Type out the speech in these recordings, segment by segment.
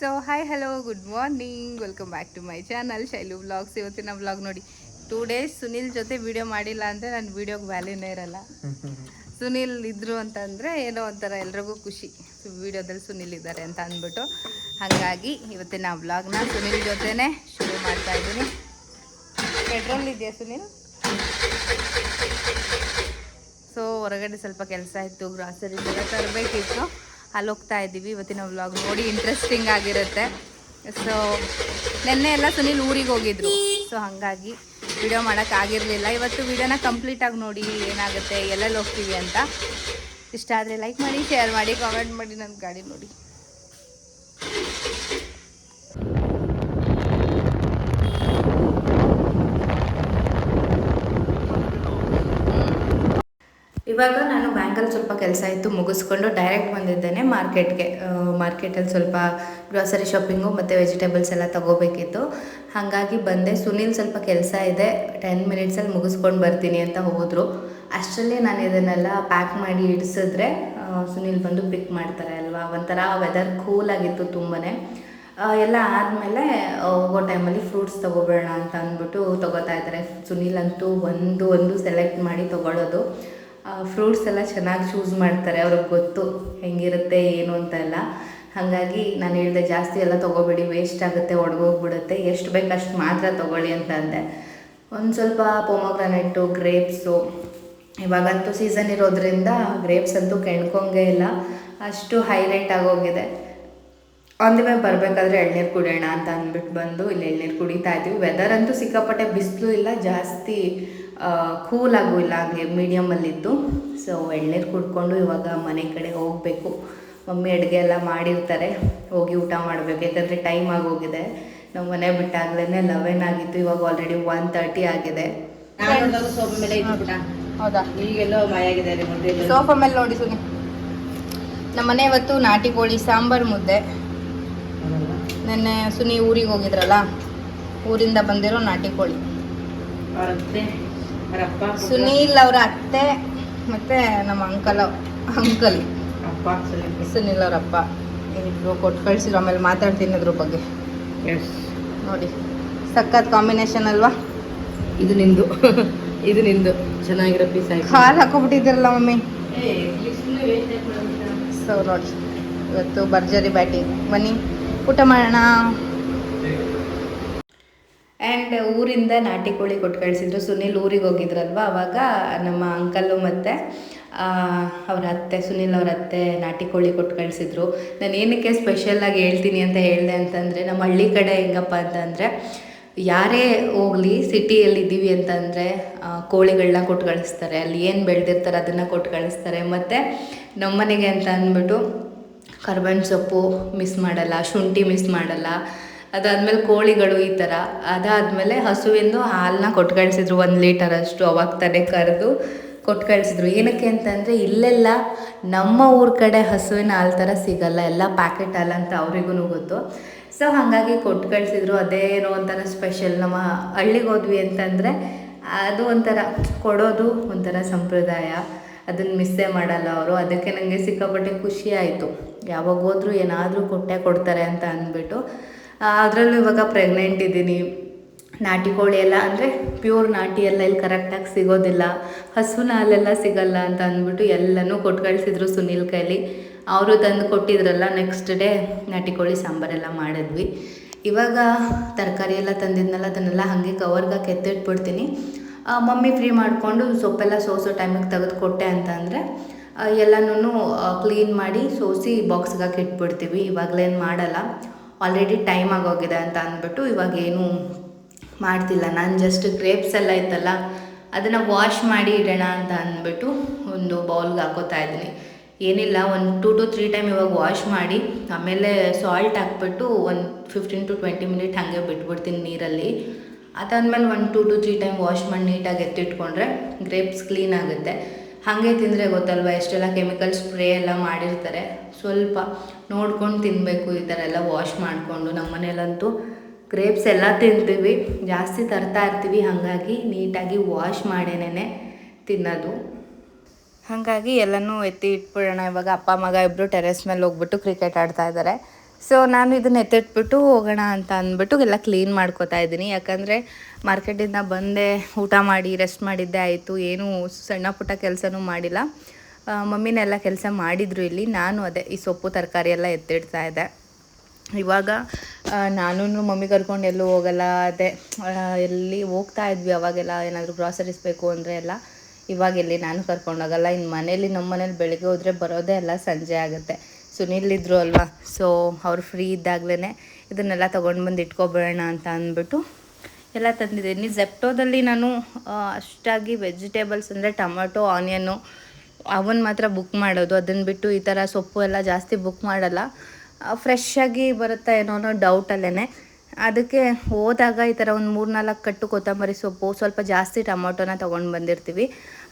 So hi hello good morning welcome back to my channel Shailu vlogs ಇವತ್ತಿನ vlog ನೋಡಿ two days Sunil ಜೊತೆ video ಮಾಡಿಲ್ಲ ಅಂದರೆ ನನ್ನ ವಿಡಿಯೋಗೆ ವ್ಯಾಲ್ಯೂನೇ ಇರಲ್ಲ. ಸುನಿಲ್ ಇದ್ರು ಅಂತಂದರೆ ಏನೋ ಒಂಥರ ಎಲ್ರಿಗೂ ಖುಷಿ. ವಿಡಿಯೋದಲ್ಲಿ ಸುನಿಲ್ ಇದ್ದಾರೆ ಅಂತ ಅಂದ್ಬಿಟ್ಟು. ಹಾಗಾಗಿ ಇವತ್ತಿನ ವ್ಲಾಗ್ನ ಸುನಿಲ್ ಜೊತೆನೇ ಶುರು ಮಾಡ್ತಾ ಇದ್ದೀನಿ. ಪೆಟ್ರೋಲ್ ಇದೆಯಾ ಸುನಿಲ್ ಸೊ ಹೊರಗಡೆ ಸ್ವಲ್ಪ ಕೆಲಸ ಇತ್ತು ಗ್ರಾಸರಿ ಎಲ್ಲ ತರಬೇಕಿತ್ತು. ಅಲ್ಲಿ ಹೋಗ್ತಾ ಇದ್ದೀವಿ ಇವತ್ತಿನ ವ್ಲಾಗ್ ನೋಡಿ ಇಂಟ್ರೆಸ್ಟಿಂಗ್ ಆಗಿರುತ್ತೆ. ಸೊ ನಿನ್ನೆ ಎಲ್ಲ ಸುನಿಲ್ ಊರಿಗೆ ಹೋಗಿದ್ರು. ಸೊ ಹಾಗಾಗಿ ವಿಡಿಯೋ ಮಾಡೋಕ್ಕಾಗಿರಲಿಲ್ಲ ಇವತ್ತು ವಿಡಿಯೋನ ಕಂಪ್ಲೀಟಾಗಿ ನೋಡಿ ಏನಾಗುತ್ತೆ, ಎಲ್ಲೆಲ್ಲಿ ಹೋಗ್ತೀವಿ ಅಂತ. ಇಷ್ಟ ಆದರೆ ಲೈಕ್ ಮಾಡಿ ಶೇರ್ ಮಾಡಿ ಕಾಮೆಂಟ್ ಮಾಡಿ ನನ್ನ ಗಾಡಿ ನೋಡಿ. ಇವಾಗ ನಾನು ಬ್ಯಾಂಕಲ್ಲಿ ಸ್ವಲ್ಪ ಕೆಲಸ ಇತ್ತು ಮುಗಿಸ್ಕೊಂಡು ಡೈರೆಕ್ಟ್ ಬಂದಿದ್ದೇನೆ ಮಾರ್ಕೆಟ್ಗೆ ಮಾರ್ಕೆಟಲ್ಲಿ ಸ್ವಲ್ಪ ಗ್ರಾಸರಿ ಶಾಪಿಂಗು ಮತ್ತು ವೆಜಿಟೇಬಲ್ಸ್ ಎಲ್ಲ ತಗೋಬೇಕಿತ್ತು. ಹಾಗಾಗಿ ಬಂದೆ. ಸುನೀಲ್ ಸ್ವಲ್ಪ ಕೆಲಸ ಇದೆ. ಟೆನ್ ಮಿನಿಟ್ಸಲ್ಲಿ ಮುಗಿಸ್ಕೊಂಡು ಬರ್ತೀನಿ ಅಂತ ಹೋದರು. ಅಷ್ಟರಲ್ಲೇ ನಾನು ಇದನ್ನೆಲ್ಲ ಪ್ಯಾಕ್ ಮಾಡಿ ಇಡಿಸಿದ್ರೆ ಸುನೀಲ್ ಬಂದು ಪಿಕ್ ಮಾಡ್ತಾರೆ ಅಲ್ವಾ? ಒಂಥರ ವೆದರ್ ಕೂಲಾಗಿತ್ತು ತುಂಬಾ ಎಲ್ಲ ಆದಮೇಲೆ ಹೋಗೋ ಟೈಮಲ್ಲಿ ಫ್ರೂಟ್ಸ್ ತೊಗೊಬೇಡ ಅಂತ ಅಂದ್ಬಿಟ್ಟು ತೊಗೋತಾ ಇದ್ದಾರೆ. ಸುನೀಲ್ ಅಂತೂ ಒಂದು ಒಂದು ಸೆಲೆಕ್ಟ್ ಮಾಡಿ ತೊಗೊಳ್ಳೋದು. ಫ್ರೂಟ್ಸ್ ಎಲ್ಲ ಚೆನ್ನಾಗಿ ಚೂಸ್ ಮಾಡ್ತಾರೆ, ಅವ್ರಿಗೆ ಗೊತ್ತು ಹೆಂಗಿರುತ್ತೆ, ಏನು ಅಂತ ಎಲ್ಲ. ಹಾಗಾಗಿ ನಾನು ಹೇಳಿದೆ ಜಾಸ್ತಿ ಎಲ್ಲ ತೊಗೋಬೇಡಿ ವೇಸ್ಟ್ ಆಗುತ್ತೆ, ಒಣಗೋಗ್ಬಿಡುತ್ತೆ. ಎಷ್ಟು ಬೇಕು ಅಷ್ಟು ಮಾತ್ರ ತೊಗೊಳ್ಳಿ ಅಂತ ಅಂದೆ. ಒಂದು ಸ್ವಲ್ಪ ಪೊಮೊಗ್ರಾನೆಟ್ಟು ಗ್ರೇಪ್ಸು ಇವಾಗಂತೂ ಸೀಸನ್ ಇರೋದ್ರಿಂದ ಗ್ರೇಪ್ಸ್ ಅಂತೂ ಕೆಣ್ಕೊಂಗೆ ಇಲ್ಲ. ಅಷ್ಟು ಹೈ ರೇಟ್ ಆಗೋಗಿದೆ ಆನ್ ವೇ ಬರಬೇಕಾದ್ರೆ ಎಳ್ನೀರು ಕುಡಿಯೋಣ ಅಂತ ಅಂದ್ಬಿಟ್ಟು ಬಂದು, ಇಲ್ಲಿ ಎಳ್ನೀರು ಕುಡಿತಾ ಇದ್ದೀವಿ ವೆದರ್ ಅಂತೂ ಸಿಕ್ಕಾಪಟ್ಟೆ ಬಿಸಿಲು ಇಲ್ಲ, ಜಾಸ್ತಿ ಕೂಲ್ ಆಗು ಇಲ್ಲ ಹಾಗೆ ಮೀಡಿಯಮಲ್ಲಿತ್ತು ಸೊ ಎಳ್ನೀರು ಕುಡ್ಕೊಂಡು ಇವಾಗ ಮನೆ ಕಡೆ ಹೋಗಬೇಕು. ಮಮ್ಮಿ ಅಡುಗೆ ಎಲ್ಲ ಮಾಡಿರ್ತಾರೆ. ಹೋಗಿ ಊಟ ಮಾಡಬೇಕು. ಯಾಕಂದರೆ ಟೈಮ್ ಆಗೋಗಿದೆ ನಮ್ಮ ಮನೆ ಬಿಟ್ಟಾಗಲೇ ಲೆವೆನ್ ಆಗಿತ್ತು. ಇವಾಗ ಆಲ್ರೆಡಿ ಒನ್ ತರ್ಟಿ ಆಗಿದೆ. ಹೌದಾ? ಈಗೆಲ್ಲೋ ಸೋಫಾ ಮೇಲೆ ನೋಡಿ ಸುನಿ. ನಮ್ಮನೆ ಇವತ್ತು ನಾಟಿ ಕೋಳಿ ಸಾಂಬಾರು ಮುದ್ದೆ. ನೆನ್ನೆ ಸುನಿ ಊರಿಗೆ ಹೋಗಿದ್ರಲ್ಲ? ಊರಿಂದ ಬಂದಿರೋ ನಾಟಿ ಕೋಳಿ. ಸುನೀಲ್ ಅವರ ಅತ್ತೆ ಮತ್ತೆ ನಮ್ಮ ಅಂಕಲ್ ಅಂಕಲ್. ಅಪ್ಪ ಸುನೀಲ್. ಸುನೀಲ್ ಅವ್ರ ಅಪ್ಪ. ಇಬ್ರು ಕೊಟ್ಟು ಕಳಿಸಿದ್ರು ಆಮೇಲೆ ಮಾತಾಡ್ತೀನಿ ಅದ್ರ ಬಗ್ಗೆ. ಎಸ್. ನೋಡಿ ಸಖತ್ ಕಾಂಬಿನೇಷನ್ ಅಲ್ವಾ? ಇದು ನಿಂದು. ಇದು ನಿಂದು. ಚೆನ್ನಾಗಿರೋ ಪೀಸ್ ಆಯ್ತು. ಹಾಲು ಹಾಕೊಬಿಟ್ಟಿದ್ದೀರಲ್ಲ ಮಮ್ಮಿ? ಸೊ ನೋಡಿ ಇವತ್ತು ಭರ್ಜರಿ ಬ್ಯಾಟಿಂಗ್ ಬನ್ನಿ ಊಟ ಮಾಡೋಣ. ಆ್ಯಂಡ್ ಊರಿಂದ ನಾಟಿ ಕೋಳಿ ಕೊಟ್ಟು ಕಳಿಸಿದ್ರು ಸುನಿಲ್ ಊರಿಗೆ ಹೋಗಿದ್ರಲ್ವ? ಅವಾಗ ನಮ್ಮ ಅಂಕಲ್ಲು ಮತ್ತು ಅವ್ರ ಅತ್ತೆ, ಸುನಿಲ್ ಅವ್ರ ಅತ್ತೆ ನಾಟಿ ಕೋಳಿ ಕೊಟ್ಟು ಕಳಿಸಿದ್ರು ನಾನು ಏನಕ್ಕೆ ಸ್ಪೆಷಲಾಗಿ ಹೇಳ್ತೀನಿ ಅಂತ ಹೇಳಿದೆ ಅಂತಂದರೆ, ನಮ್ಮ ಹಳ್ಳಿ ಕಡೆ ಹೆಂಗಪ್ಪ ಅಂತಂದರೆ, ಯಾರೇ ಹೋಗಲಿ ಸಿಟಿಯಲ್ಲಿ ಇದ್ದೀವಿ ಅಂತಂದರೆ ಕೋಳಿಗಳನ್ನ ಕೊಟ್ಟು ಕಳಿಸ್ತಾರೆ ಅಲ್ಲಿ ಏನು ಬೆಳೆದಿರ್ತಾರೆ ಅದನ್ನು ಕೊಟ್ಟು ಕಳಿಸ್ತಾರೆ ಮತ್ತು ನಮ್ಮನೆಗೆ ಅಂತ ಅಂದ್ಬಿಟ್ಟು ಕರ್ಬೇವಿನ ಸೊಪ್ಪು ಮಿಸ್ ಮಾಡಲ್ಲ, ಶುಂಠಿ ಮಿಸ್ ಮಾಡಲ್ಲ ಅದಾದಮೇಲೆ ಕೋಳಿಗಳು ಈ ಥರ ಅದಾದಮೇಲೆ ಹಸುವಿಂದು ಹಾಲನ್ನ ಕೊಟ್ಟು ಕಳಿಸಿದ್ರು ಒಂದು ಲೀಟರ್ ಅಷ್ಟು ಅವಾಗ ತಾನೇ ಕರೆದು ಕೊಟ್ಟು ಕಳಿಸಿದ್ರು ಏನಕ್ಕೆ ಅಂತಂದರೆ ಇಲ್ಲೆಲ್ಲ ನಮ್ಮ ಊರ ಕಡೆ ಹಸುವಿನ ಹಾಲು ಥರ ಸಿಗಲ್ಲ, ಎಲ್ಲ ಪ್ಯಾಕೆಟ್ ಹಾಲು ಅಂತ ಅವರಿಗೂ ಗೊತ್ತು. ಸೊ ಹಾಗಾಗಿ ಕೊಟ್ಟು ಕಳಿಸಿದ್ರು ಅದೇನೋ ಒಂಥರ ಸ್ಪೆಷಲ್ ನಮ್ಮ ಹಳ್ಳಿಗೆ ಹೋದ್ವಿ ಅಂತಂದರೆ ಅದು ಒಂಥರ ಕೊಡೋದು ಒಂಥರ ಸಂಪ್ರದಾಯ. ಅದನ್ನು ಮಿಸ್ಸೇ ಮಾಡಲ್ಲ ಅವರು. ಅದಕ್ಕೆ ನನಗೆ ಸಿಕ್ಕಾಪಟ್ಟೆ ಖುಷಿ ಆಯಿತು. ಯಾವಾಗ ಹೋದ್ರು ಏನಾದರೂ ಕೊಟ್ಟೆ ಕೊಡ್ತಾರೆ ಅಂತ ಅಂದ್ಬಿಟ್ಟು. ಅದರಲ್ಲೂ ಇವಾಗ ಪ್ರೆಗ್ನೆಂಟ್ ಇದ್ದೀನಿ. ನಾಟಿ ಕೋಳಿ ಎಲ್ಲ ಅಂದರೆ ಪ್ಯೂರ್ ನಾಟಿ ಎಲ್ಲ ಇಲ್ಲಿ ಕರೆಕ್ಟಾಗಿ ಸಿಗೋದಿಲ್ಲ. ಹಸುವಿನ ಹಾಲೆಲ್ಲ ಸಿಗಲ್ಲ ಅಂತ ಅಂದ್ಬಿಟ್ಟು ಎಲ್ಲನೂ ಕೊಟ್ಟು ಕಳಿಸಿದ್ರು ಸುನೀಲ್ ಕೈಲಿ. ಅವರು ತಂದು ಕೊಟ್ಟಿದ್ರಲ್ಲ ನೆಕ್ಸ್ಟ್ ಡೇ ನಾಟಿ ಕೋಳಿ ಸಾಂಬಾರೆಲ್ಲ ಮಾಡಿದ್ವಿ. ಇವಾಗ ತರಕಾರಿ ಎಲ್ಲ ತಂದಿದ್ನಲ್ಲ, ಅದನ್ನೆಲ್ಲ ಹಾಗೆ ಕವರ್ಗೆ ಕೆತ್ತಿಟ್ಬಿಡ್ತೀನಿ ಮಮ್ಮಿ ಫ್ರೀ ಮಾಡಿಕೊಂಡು ಸೊಪ್ಪೆಲ್ಲ ಸೋಸೋ ಟೈಮಿಗೆ ತೆಗೆದು ಕೊಟ್ಟೆ ಅಂತ ಅಂದರೆ ಎಲ್ಲನೂ ಕ್ಲೀನ್ ಮಾಡಿ ಸೋಸಿ ಬಾಕ್ಸ್ಗೆ ಹಾಕಿ ಇಟ್ಬಿಡ್ತೀವಿ. ಇವಾಗಲೇನು ಮಾಡಲ್ಲ. ಆಲ್ರೆಡಿ ಟೈಮ್ ಆಗೋಗಿದೆ ಅಂತ ಅಂದ್ಬಿಟ್ಟು ಇವಾಗ ಏನು ಮಾಡ್ತಿಲ್ಲ. ನಾನು ಜಸ್ಟ್ ಗ್ರೇಪ್ಸ್ ಎಲ್ಲ ಇತ್ತಲ್ಲ, ಅದನ್ನು ವಾಶ್ ಮಾಡಿ ಇಡೋಣ ಅಂತ ಅಂದ್ಬಿಟ್ಟು ಒಂದು ಬೌಲ್ಗೆ ಹಾಕೋತಾ ಇದ್ದೀನಿ. ಏನಿಲ್ಲ, ಒಂದು ಟು ಟು ತ್ರೀ ಟೈಮ್ ಇವಾಗ ವಾಶ್ ಮಾಡಿ, ಆಮೇಲೆ ಸಾಲ್ಟ್ ಹಾಕ್ಬಿಟ್ಟು ಒಂದು ಫಿಫ್ಟೀನ್ ಟು ಟ್ವೆಂಟಿ ಮಿನಿಟ್ ಹಾಗೆ ಬಿಟ್ಬಿಡ್ತೀನಿ ನೀರಲ್ಲಿ. ಅದಾದ್ಮೇಲೆ ಒಂದು two two three time wash ಮಾಡಿ ನೀಟಾಗಿ ಎತ್ತಿಟ್ಕೊಂಡ್ರೆ ಗ್ರೇಪ್ಸ್ ಕ್ಲೀನ್ ಆಗುತ್ತೆ. ಹಾಗೆ ತಿಂದರೆ ಗೊತ್ತಲ್ವ? ಎಷ್ಟೆಲ್ಲ ಕೆಮಿಕಲ್ ಸ್ಪ್ರೇ ಎಲ್ಲ ಮಾಡಿರ್ತಾರೆ. ಸ್ವಲ್ಪ ನೋಡ್ಕೊಂಡು ತಿನ್ನಬೇಕು ಈ ಥರ ಎಲ್ಲ ವಾಶ್ ಮಾಡಿಕೊಂಡು. ನಮ್ಮ ಮನೇಲಂತೂ ಗ್ರೇಪ್ಸ್ ಎಲ್ಲ ತಿಂತೀವಿ. ಜಾಸ್ತಿ ತರ್ತಾ ಇರ್ತೀವಿ. ಹಾಗಾಗಿ ನೀಟಾಗಿ ವಾಶ್ ಮಾಡೇನೇ ತಿನ್ನೋದು. ಹಾಗಾಗಿ ಎಲ್ಲನೂ ಎತ್ತಿ ಇಟ್ಬಿಡೋಣ. ಇವಾಗ ಅಪ್ಪ, ಮಗ ಇಬ್ಬರು ಟೆರೆಸ್ ಮೇಲೆ ಹೋಗ್ಬಿಟ್ಟು ಕ್ರಿಕೆಟ್ ಆಡ್ತಾ ಇದ್ದಾರೆ ಸೊ ನಾನು ಇದನ್ನ ಎತ್ತಿಟ್ಬಿಟ್ಟು ಹೋಗೋಣ ಅಂತ ಅಂದ್ಬಿಟ್ಟು ಎಲ್ಲ ಕ್ಲೀನ್ ಮಾಡ್ಕೋತಾ ಇದ್ದೀನಿ. ಯಾಕಂದರೆ ಮಾರ್ಕೆಟಿಂದ ಬಂದೆ, ಊಟ ಮಾಡಿ ರೆಸ್ಟ್ ಮಾಡಿದ್ದೆ ಆಯಿತು. ಏನೂ ಸಣ್ಣ ಪುಟ್ಟ ಕೆಲಸನೂ ಮಾಡಿಲ್ಲ. ಮಮ್ಮಿನೆಲ್ಲ ಕೆಲಸ ಮಾಡಿದ್ರು ಇಲ್ಲಿ. ನಾನು ಅದೇ ಈ ಸೊಪ್ಪು, ತರಕಾರಿ ಎಲ್ಲ ಎತ್ತಿಡ್ತಾ ಇದ್ದೆ. ಇವಾಗ ನಾನು ಮಮ್ಮಿ ಕರ್ಕೊಂಡು ಎಲ್ಲೂ ಹೋಗಲ್ಲ. ಅದೇ ಎಲ್ಲಿ ಹೋಗ್ತಾ ಇದ್ವಿ ಅವಾಗೆಲ್ಲ. ಏನಾದರೂ ಗ್ರಾಸರೀಸ್ ಬೇಕು ಅಂದರೆ ಎಲ್ಲ ಇವಾಗ ಎಲ್ಲಿ ನಾನು ಕರ್ಕೊಂಡು ಹೋಗಲ್ಲ. ಇನ್ನು ಮನೇಲಿ ನಮ್ಮ ಮನೇಲಿ ಬೆಳಗ್ಗೆ ಹೋದರೆ ಬರೋದೇ ಎಲ್ಲ ಸಂಜೆ ಆಗುತ್ತೆ. ಸುನಿಲ್ ಇದ್ರು ಅಲ್ವಾ? ಸೊ ಅವ್ರು ಫ್ರೀ ಇದ್ದಾಗಲೇ ಇದನ್ನೆಲ್ಲ ತೊಗೊಂಡು ಬಂದು ಇಟ್ಕೊಬೇಡ ಅಂತ ಅಂದ್ಬಿಟ್ಟು ಎಲ್ಲ ತಂದಿದ್ದೀನಿ. ಜೆಪ್ಟೋದಲ್ಲಿ ನಾನು ಅಷ್ಟಾಗಿ ವೆಜಿಟೇಬಲ್ಸ್ ಅಂದರೆ ಟೊಮೊಟೊ ಆನಿಯನ್ನು ಅವನ್ನ ಮಾತ್ರ ಬುಕ್ ಮಾಡೋದು. ಅದನ್ನು ಬಿಟ್ಟು ಈ ಥರ ಸೊಪ್ಪು ಎಲ್ಲ ಜಾಸ್ತಿ ಬುಕ್ ಮಾಡಲ್ಲ. ಫ್ರೆಶ್ ಆಗಿ ಬರುತ್ತಾ ಏನೋ ಅನ್ನೋ ಡೌಟಲ್ಲೇ ಅದಕ್ಕೆ ಹೋದಾಗ ಈ ಥರ ಒಂದು ಮೂರು ನಾಲ್ಕು ಕಟ್ಟು ಕೊತ್ತಂಬರಿ ಸೊಪ್ಪು, ಸ್ವಲ್ಪ ಜಾಸ್ತಿ ಟೊಮೊಟೊನ ತೊಗೊಂಡು ಬಂದಿರ್ತೀವಿ.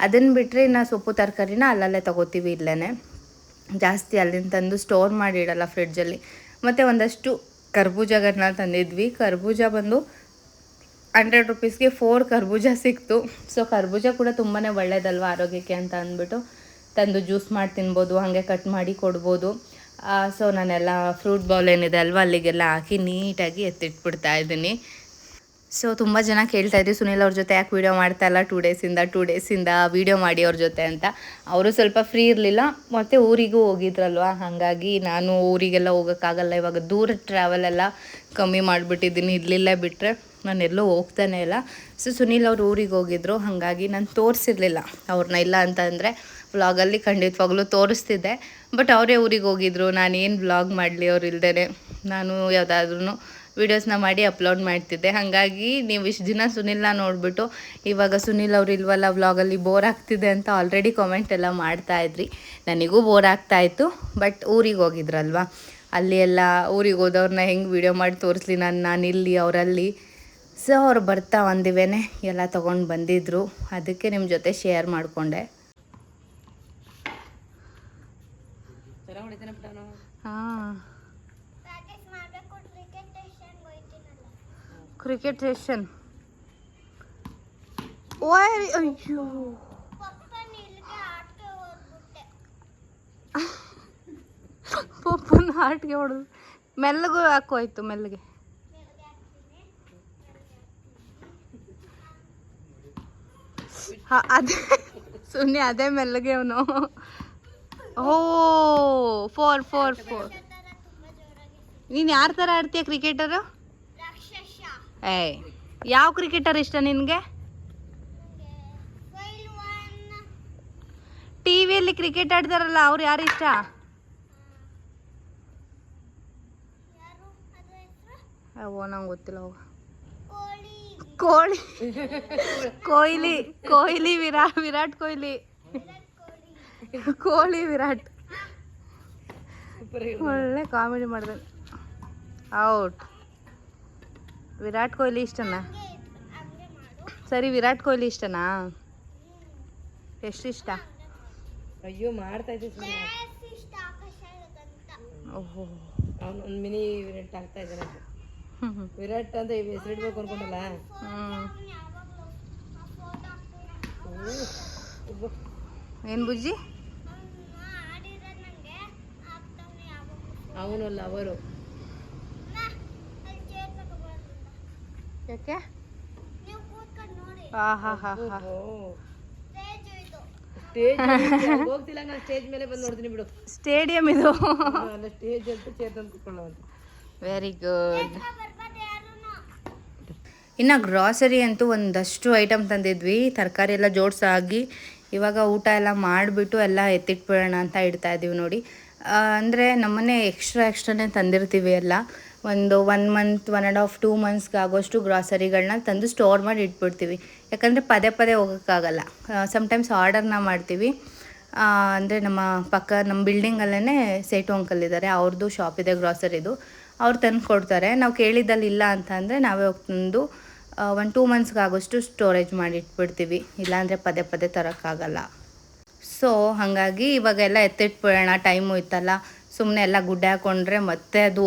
ಅದನ್ನು ಬಿಟ್ಟರೆ ಇನ್ನು ಸೊಪ್ಪು ತರಕಾರಿನ ಅಲ್ಲಲ್ಲೇ ತೊಗೋತೀವಿ ಇಲ್ಲೇ ಜಾಸ್ತಿ ಅಲ್ಲಿಂದ ತಂದು ಸ್ಟೋರ್ ಮಾಡಿ ಇಡಲ್ಲ ಫ್ರಿಡ್ಜಲ್ಲಿ ಮತ್ತು ಒಂದಷ್ಟು ಕರ್ಬೂಜಗಳನ್ನ ತಂದಿದ್ವಿ. ಕರ್ಬೂಜ ಬಂದು ಹಂಡ್ರೆಡ್ ರುಪೀಸ್ಗೆ ಫೋರ್ ಕರ್ಬೂಜ ಸಿಕ್ತು. ಸೊ ಕರ್ಬೂಜ ಕೂಡ ತುಂಬಾ ಒಳ್ಳೆಯದಲ್ವ ಆರೋಗ್ಯಕ್ಕೆ ಅಂತ ಅಂದ್ಬಿಟ್ಟು ತಂದು ಜ್ಯೂಸ್ ಮಾಡಿ ತಿನ್ಬೋದು, ಹಾಗೆ ಕಟ್ ಮಾಡಿ ಕೊಡ್ಬೋದು. ಸೊ ನಾನೆಲ್ಲ ಫ್ರೂಟ್ ಬೌಲ್ ಏನಿದೆ ಅಲ್ವಾ ಅಲ್ಲಿಗೆಲ್ಲ ಹಾಕಿ ನೀಟಾಗಿ ಎತ್ತಿಟ್ಬಿಡ್ತಾ ಇದ್ದೀನಿ. ಸೊ ತುಂಬ ಜನ ಕೇಳ್ತಾ ಇದ್ವಿ, ಸುನಿಲ್ ಅವ್ರ ಜೊತೆ ಯಾಕೆ ವೀಡಿಯೋ ಮಾಡ್ತಾ ಇಲ್ಲ ಟೂ ಡೇಸಿಂದ ಟೂ ಡೇಸಿಂದ ವೀಡಿಯೋ ಮಾಡಿ ಅವ್ರ ಜೊತೆ ಅಂತ. ಅವರು ಸ್ವಲ್ಪ ಫ್ರೀ ಇರಲಿಲ್ಲ, ಮತ್ತು ಊರಿಗೂ ಹೋಗಿದ್ರಲ್ವ? ಹಾಗಾಗಿ ನಾನು ಊರಿಗೆಲ್ಲ ಹೋಗೋಕ್ಕಾಗಲ್ಲ, ಇವಾಗ ದೂರ ಟ್ರಾವೆಲ್ ಎಲ್ಲ ಕಮ್ಮಿ ಮಾಡಿಬಿಟ್ಟಿದ್ದೀನಿ, ಇರಲಿಲ್ಲ ಬಿಟ್ಟರೆ ನಾನು ಎಲ್ಲೂ ಹೋಗ್ತಾನೆ ಇಲ್ಲ. ಸೊ ಸುನಿಲ್ ಅವ್ರು ಊರಿಗೆ ಹೋಗಿದ್ರು, ಹಾಗಾಗಿ ನಾನು ತೋರಿಸಿರ್ಲಿಲ್ಲ ಅವ್ರನ್ನ ಇಲ್ಲ ಅಂತಂದರೆ ವ್ಲಾಗಲ್ಲಿ ಖಂಡಿತವಾಗ್ಲೂ ತೋರಿಸ್ತಿದ್ದೆ. ಬಟ್ ಅವರೇ ಊರಿಗೆ ಹೋಗಿದ್ರು, ನಾನು ಏನು ವ್ಲಾಗ್ ಮಾಡಲಿ ಅವ್ರು ಇಲ್ದೇ ನಾನು ಯಾವುದಾದ್ರೂ ವೀಡಿಯೋಸ್ನ ಮಾಡಿ ಅಪ್ಲೋಡ್ ಮಾಡ್ತಿದ್ದೆ. ಹಾಗಾಗಿ ನೀವು ಇಷ್ಟು ದಿನ ಸುನಿಲ್ನ ನೋಡಿಬಿಟ್ಟು ಇವಾಗ ಸುನಿಲ್ ಅವ್ರು ಇಲ್ವಲ್ಲ ವ್ಲಾಗಲ್ಲಿ ಬೋರ್ ಆಗ್ತಿದೆ ಅಂತ ಆಲ್ರೆಡಿ ಕಾಮೆಂಟ್ ಎಲ್ಲ ಮಾಡ್ತಾ ಇದ್ರಿ. ನನಗೂ ಬೋರ್ ಆಗ್ತಾ ಇತ್ತು ಬಟ್ ಊರಿಗೆ ಹೋಗಿದ್ರಲ್ವ? ಅಲ್ಲಿ ಎಲ್ಲ ಊರಿಗೆ ಹೋದವ್ರನ್ನ ಹೆಂಗೆ ವೀಡಿಯೋ ಮಾಡಿ ತೋರಿಸ್ಲಿ ನಾನು ನಾನು ಇಲ್ಲಿ ಅವರಲ್ಲಿ? ಸೊ ಅವ್ರು ಬರ್ತಾ ಒಂದಿವೇನೆ ಎಲ್ಲ ತೊಗೊಂಡು ಬಂದಿದ್ರು. ಅದಕ್ಕೆ ನಿಮ್ಮ ಜೊತೆ ಶೇರ್ ಮಾಡಿಕೊಂಡೆ. ಹಾಂ ಪ್ರಾಕ್ಟೀಸ್ ಮಾಡಬೇಕು ಕ್ರಿಕೆಟ್ ಟೆನ್ಷನ್ ಹೋಯ್ತೀನಲ್ಲ ಕ್ರಿಕೆಟ್ ಸೆಷನ್ ಓಯ್ ಅಯ್ಯೋ ಪಪ್ಪನ ಹಾರ್ಟ್ಗೆ ಹೊಡೆದು ಮೆಲ್ಲಗೂ ಹಾಕೋಯ್ತು ಮೆಲ್ಲಗೆ. ಹಾ ಅದೇ ಸುಮ್ಮನೆ ಅದೇ ಮೆಲ್ಲಗೆ ಅವನು. ಓ ಫೋರ್ ಫೋರ್ ಫೋರ್ ನೀನು ಯಾರ ಥರ ಆಡ್ತೀಯ ಕ್ರಿಕೆಟರು? ಏಯ್ ಯಾವ ಕ್ರಿಕೆಟರ್ ಇಷ್ಟ ನಿನಗೆ? ಟಿ ವಿಯಲ್ಲಿ ಕ್ರಿಕೆಟ್ ಆಡ್ತಾರಲ್ಲ, ಅವ್ರು ಯಾರು ಇಷ್ಟ? ಅವೋ ನಂಗೆ ಗೊತ್ತಿಲ್ಲ ಹೋಗ. ಕೋಳಿ. ಕೋಳಿ ಕೊಹ್ಲಿ ಕೊಹ್ಲಿ ವಿರಾ, ವಿರಾಟ್ ಕೊಹ್ಲಿ. ಕೋಹ್ಲಿ ವಿರಾಟ್. ಒಳ್ಳೆ ಕಾಮಿಡಿ ಮಾಡಿದೆ. ಔಟ್ ವಿರಾಟ್ ಕೊಹ್ಲಿ ಇಷ್ಟನಾ? ಸರಿ ವಿರಾಟ್ ಕೊಹ್ಲಿ ಇಷ್ಟನಾ? ಎಷ್ಟು ಇಷ್ಟ? ಅಯ್ಯೋ ಮಾಡ್ತಾ ಇದ್ದೆ ಸುಮ್ಮನೆ ಇಷ್ಟ ಆಕಾಶ ಓಹೋ. ಅವ್ನು ಒಂದು ಮಿನಿ ವಿರಾಟ್ ಆಗ್ತಾ ಇದ್ದಾನೆ. ವಿರಾಟ್ ಅಂತ ಹೆಸರಿಡ್ಬೇಕು ಅನ್ಕೊಂಡಲ್ಲ? ಏನ್ ಬುಜ್ಜಿ? ಅವನು ಅವನಲ್ಲ ಅವರು ಅಲ್ಲಿ ಚೇರ್ ತಗೊಬಾರ್ದು ಯಾಕೆ? ಹೋಗ್ತಿಲ್ಲ ನಾನು ಸ್ಟೇಜ್ ಮೇಲೆ ಬಂದು ನೋಡ್ತೀನಿ ಬಿಡು. ಸ್ಟೇಡಿಯಂ ಇದು. ಅಲ್ಲ ಸ್ಟೇಜ್ ಅಂತ ಚೇರ್ ತಂದು ಕುತ್ಕೊಳ್ಳೋ ವೆರಿ ಗುಡ್ ಇನ್ನು ಗ್ರಾಸರಿ ಅಂತೂ ಒಂದಷ್ಟು ಐಟಮ್ ತಂದಿದ್ವಿ. ತರಕಾರಿ ಎಲ್ಲ ಜೋಡಿಸಾಗಿ ಇವಾಗ ಊಟ ಎಲ್ಲ ಮಾಡಿಬಿಟ್ಟು ಎಲ್ಲ ಎತ್ತಿಟ್ಬಿಡೋಣ ಅಂತ ಇಡ್ತಾ ಇದ್ದೀವಿ ನೋಡಿ. ಅಂದರೆ ನಮ್ಮನೆ ಎಕ್ಸ್ಟ್ರಾ ಎಕ್ಸ್ಟ್ರಾನೇ ತಂದಿರ್ತೀವಿ ಎಲ್ಲ. ಒಂದು one month one and half two ಮಂತ್ಸ್ಗೆ ಆಗೋಷ್ಟು ಗ್ರಾಸರಿಗಳನ್ನ ತಂದು ಸ್ಟೋರ್ ಮಾಡಿ ಇಟ್ಬಿಡ್ತೀವಿ. ಯಾಕಂದರೆ ಪದೇ ಪದೇ ಹೋಗೋಕ್ಕಾಗಲ್ಲ. ಸಮ್ಟೈಮ್ಸ್ ಆರ್ಡರ್ನ ಮಾಡ್ತೀವಿ. ಅಂದರೆ ನಮ್ಮ ಪಕ್ಕ, ನಮ್ಮ ಬಿಲ್ಡಿಂಗಲ್ಲೇ ಸೇಟು ಅಂಕಲ್ ಇದ್ದಾರೆ ಅವ್ರದ್ದು ಶಾಪ್ ಇದೆ ಗ್ರಾಸರಿದು ಅವ್ರು ತಂದು ಕೊಡ್ತಾರೆ. ನಾವು ಕೇಳಿದ್ದಲ್ಲಿ ಇಲ್ಲ ಅಂತ ಅಂದರೆ ನಾವೇ ಹೋಗಿ ತಂದು ಒಂದು ಟೂ ಮಂತ್ಸ್ಗಾಗೋಷ್ಟು ಸ್ಟೋರೇಜ್ ಮಾಡಿ ಇಟ್ಬಿಡ್ತೀವಿ. ಇಲ್ಲಾಂದರೆ ಪದೇ ಪದೇ ತರೋಕ್ಕಾಗಲ್ಲ. ಸೊ ಹಾಗಾಗಿ ಇವಾಗೆಲ್ಲ ಎತ್ತಿಟ್ಬಿಡೋಣ ಟೈಮು ಇತ್ತಲ್ಲ ಸುಮ್ಮನೆ ಎಲ್ಲ ಗುಡ್ಡೆ ಹಾಕ್ಕೊಂಡ್ರೆ ಮತ್ತೆ ಅದು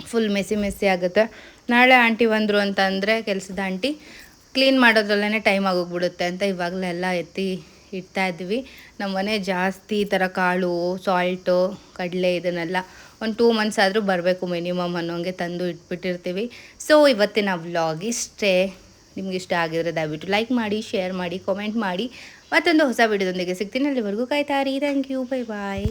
ಫುಲ್ ಮೆಸಿ ಮೆಸಿ ಆಗುತ್ತೆ. ನಾಳೆ ಆಂಟಿ ಬಂದರು ಅಂತಂದರೆ ಕೆಲಸದ ಆಂಟಿ ಕ್ಲೀನ್ ಮಾಡೋದ್ರಲ್ಲೇ ಟೈಮ್ ಆಗೋಗ್ಬಿಡುತ್ತೆ ಅಂತ ಇವಾಗಲೆಲ್ಲ ಎತ್ತಿ ಇಡ್ತಾ ಇದ್ವಿ. ನಮ್ಮನೆ ಜಾಸ್ತಿ ಈ ಥರ ಕಾಳು ಸಾಲ್ಟು ಕಡಲೆ ಇದನ್ನೆಲ್ಲ ಒಂದು ಟೂ ಮಂತ್ಸ್ ಆದರೂ ಬರಬೇಕು ಮಿನಿಮಮ್ ಅನ್ನೋಂಗೆ ತಂದು ಇಟ್ಬಿಟ್ಟಿರ್ತೀವಿ. ಸೊ ಇವತ್ತಿನ ವ್ಲಾಗ್ ಇಷ್ಟೇ. ನಿಮ್ಗೆ ಇಷ್ಟ ಆಗಿದ್ರೆ ದಯವಿಟ್ಟು ಲೈಕ್ ಮಾಡಿ ಶೇರ್ ಮಾಡಿ ಕಮೆಂಟ್ ಮಾಡಿ. ಮತ್ತೊಂದು ಹೊಸ ವಿಡಿಯೋದೊಂದಿಗೆ ಸಿಗ್ತೀನಿ. ಅಲ್ಲಿವರೆಗೂ ಕಾಯ್ತಾರಿ ಥ್ಯಾಂಕ್ ಯು ಬೈ ಬಾಯ್